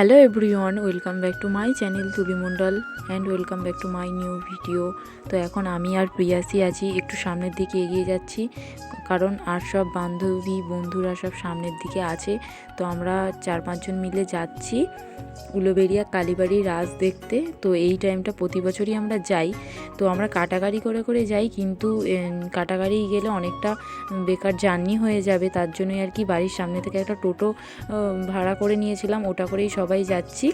Hello everyone welcome back to my channel Tuli Mondal and welcome back to my new video তো এখন আমি আর প্রিয়াসি আছি, একটু সামনের দিকে এগিয়ে যাচ্ছি, কারণ আর সব বান্ধবী বন্ধুরা সব সামনের দিকে আছে। তো আমরা চার পাঁচজন মিলে যাচ্ছি উলোবেরিয়া কালীবাড়ি রাজ দেখতে। তো এই টাইমটা প্রতি বছরই আমরা যাই। তো আমরা কাটাগাড়ি করে করে যাই, কিন্তু কাটাগাড়ি গেলে অনেকটা বেকার জার্নি হয়ে যাবে। তার জন্যই আর কি বাড়ির সামনে থেকে একটা টোটো ভাড়া করে নিয়েছিলাম। ওটা করেই সবাই যাচ্ছি।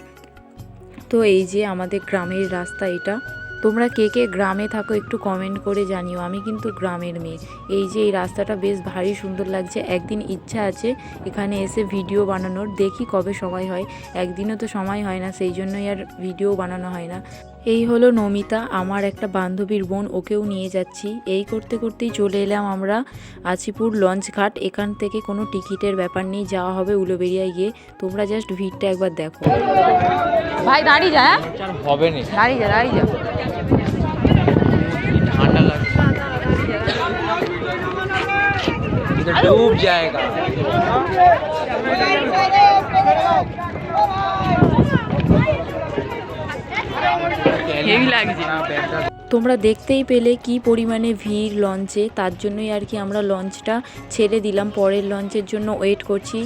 তো এই যে আমাদের গ্রামের রাস্তা এটা। তোমরা কে কে গ্রামে থাকো একটু কমেন্ট করে জানিও। আমি কিন্তু গ্রামের মেয়ে। এই যে এই রাস্তাটা বেশ ভারী সুন্দর লাগছে। একদিন ইচ্ছা আছে এখানে এসে ভিডিও বানানোর। দেখি কবে সময় হয়। একদিনও তো সময় হয় না সেই জন্যই আর ভিডিও বানানো হয় না। এই হলো নমিতা আমার একটা বান্ধবীর বোন ওকেও নিয়ে যাচ্ছি। এই করতে করতেই চলে এলাম আমরা আছিপুর লঞ্চ ঘাট। এখান থেকে কোনো টিকিটের ব্যাপার নেই যাওয়া হবে উলোবেরিয়ায় গিয়ে। তোমরা জাস্ট ভিড়টা একবার দেখো। ভাই দাঁড়িয়ে যা হ্যাঁ? হবে না। দাঁড়িয়ে যা দাঁড়িয়ে যা। ठंडा लग इधर डूब जाएगा ये भी लाग जाए। তোমরা দেখতেই পেলে কি পরিমাণে ভিড় লঞ্চে। তার জন্যই আর কি আমরা লঞ্চটা ছেড়ে দিলাম। পরের লঞ্চের জন্য ওয়েট করছি।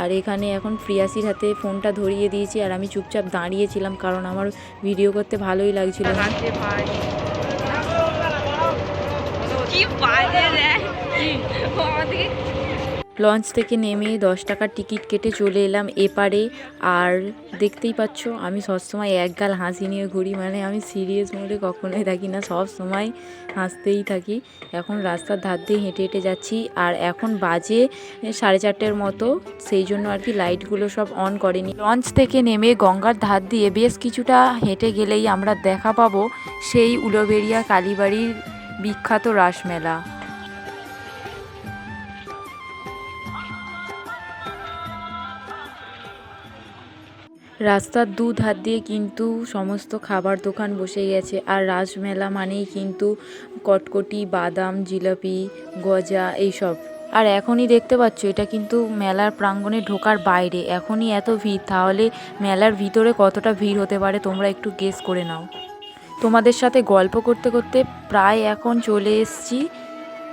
আর এখানে এখন প্রিয়াসির হাতে ফোনটা ধরিয়ে দিয়েছি আর আমি চুপচাপ দাঁড়িয়েছিলাম কারণ আমার ভিডিও করতে ভালোই লাগছিল। কি লঞ্চ থেকে নেমে দশ টাকার টিকিট কেটে চলে এলাম এপারে। আর দেখতেই পাচ্ছ, আমি সবসময় এক গাল হাসি নিয়ে ঘুরি মানে আমি সিরিয়াস মোডে কখনোই থাকি না সব সময় হাসতেই থাকি। এখন রাস্তার ধার দিয়ে হেঁটে হেঁটে যাচ্ছি, আর এখন বাজে সাড়ে চারটের মতো, সেই জন্য আর কি লাইটগুলো সব অন করেনি। লঞ্চ থেকে নেমে গঙ্গার ধার দিয়ে বেশ কিছুটা হেঁটে গেলেই আমরা দেখা পাবো সেই উলোবেরিয়া কালীবাড়ির বিখ্যাত রাসমেলা। রাস্তার দু ধার দিয়ে কিন্তু সমস্ত খাবার দোকান বসে গেছে। আর রাসমেলা মানেই কিন্তু কটকটি, বাদাম, জিলাপি, গজা এইসব। আর এখনই দেখতে পাচ্ছ, এটা কিন্তু মেলার প্রাঙ্গণে ঢোকার বাইরে। এখনই এত ভিড়, তাহলে মেলার ভিতরে কতটা ভিড় হতে পারে তোমরা একটু গেস করে নাও। তোমাদের সাথে গল্প করতে করতে প্রায় এখন চলে এসেছি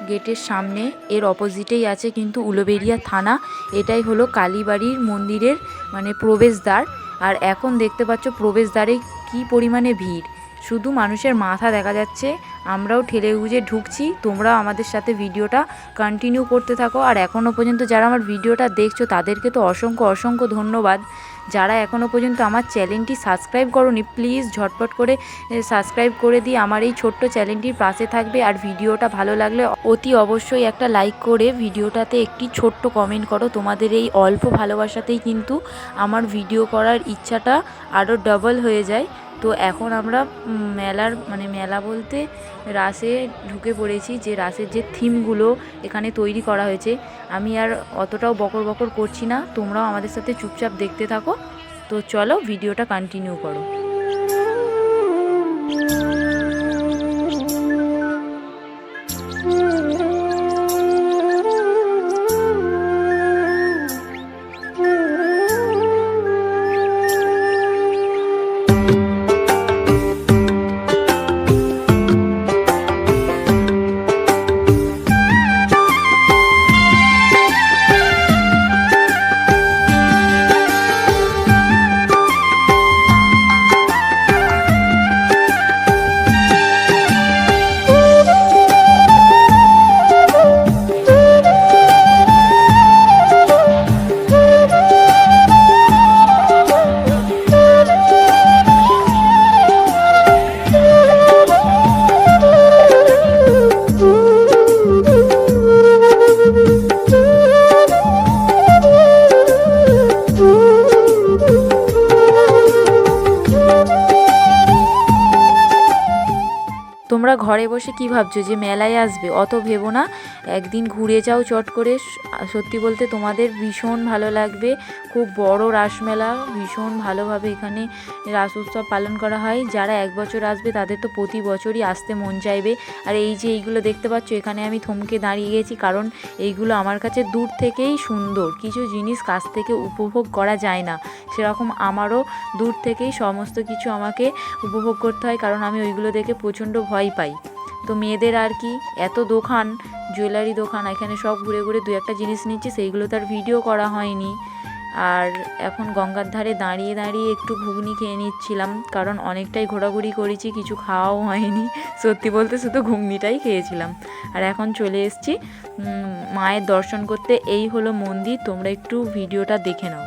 গেটের সামনে। এর অপোজিটেই আছে কিন্তু উলোবেরিয়া থানা। এটাই হলো কালীবাড়ির মন্দিরের মানে প্রবেশদ্বার। আর এখন দেখতে পাচ্ছ প্রবেশদ্বারে কি পরিমাণে ভিড়। শুধু মানুষের মাথা দেখা যাচ্ছে আমরাও ঠেলে গুজে ঢুকছি। তোমরাও আমাদের সাথে ভিডিওটা কন্টিনিউ করতে থাকো। আর এখনও পর্যন্ত যারা আমার ভিডিওটা দেখছ, তাদেরকে তো অসংখ্য অসংখ্য ধন্যবাদ। যারা এখনও পর্যন্ত আমার চ্যানেলটি সাবস্ক্রাইব করনি প্লিজ ঝটপট করে সাবস্ক্রাইব করে দিয়ে আমার এই ছোট্ট চ্যানেলটির পাশে থাকবে। আর ভিডিওটা ভালো লাগলে অতি অবশ্যই একটা লাইক করে ভিডিওটাতে একটি ছোট্ট কমেন্ট করো। তোমাদের এই অল্প ভালোবাসাতেই কিন্তু আমার ভিডিও করার ইচ্ছাটা আরও ডবল হয়ে যায়। তো এখন আমরা মেলার মানে মেলা বলতে রাসে ঢুকে পড়েছি যে রাসের যে থিমগুলো এখানে তৈরি করা হয়েছে। আমি আর অতটাও বকর বকর করছি না, তোমরাও আমাদের সাথে চুপচাপ দেখতে থাকো। তো চলো, ভিডিওটা কন্টিনিউ করো। ঘরে বসে কি ভাবছ যে মেলায় আসবে? অত ভেবো না। একদিন ঘুরে যাও চট করে। সত্যি বলতে তোমাদের ভীষণ ভালো লাগবে। খুব বড় রাসমেলা ভীষণ ভালোভাবে এখানে রাস উৎসব পালন করা হয়। যারা এক বছর আসবে তাদের তো প্রতি বছরই আসতে মন চাইবে। আর এই যে এইগুলো দেখতে পাচ্ছ, এখানে আমি থমকে দাঁড়িয়ে গেছি কারণ এইগুলো আমার কাছে দূর থেকেই সুন্দর। কিছু জিনিস কাছ থেকে উপভোগ করা যায় না। সেরকম আমারও দূর থেকেই সমস্ত কিছু আমাকে উপভোগ করতে হয় কারণ আমি ওইগুলো দেখে প্রচণ্ড ভয় পাই। তো মেয়েদের আর কি, এত দোকান জুয়েলারি দোকান, এখানে সব ঘুরে ঘুরে দু একটা জিনিস নিচ্ছি, সেইগুলো তার ভিডিও করা হয়নি। আর এখন গঙ্গার ধারে দাঁড়িয়ে দাঁড়িয়ে একটু ঘুগনি খেয়ে নিচ্ছিলাম, কারণ অনেকটাই ঘোরাঘুরি করেছি, কিছু খাওয়াও হয়নি। সত্যি বলতে শুধু ঘুগনিটাই খেয়েছিলাম। আর এখন চলে এসেছি মায়ের দর্শন করতে। এই হলো মন্দির, তোমরা একটু ভিডিওটা দেখে নাও।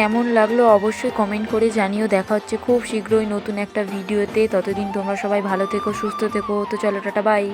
কেমন লাগল অবশ্যই কমেন্ট করে জানিও। দেখা হচ্ছে খুব শীঘ্রই নতুন একটা ভিডিওতে। ততদিন তোমরা সবাই ভালো থেকো, সুস্থ থেকো। তো চলো, টাটা বাই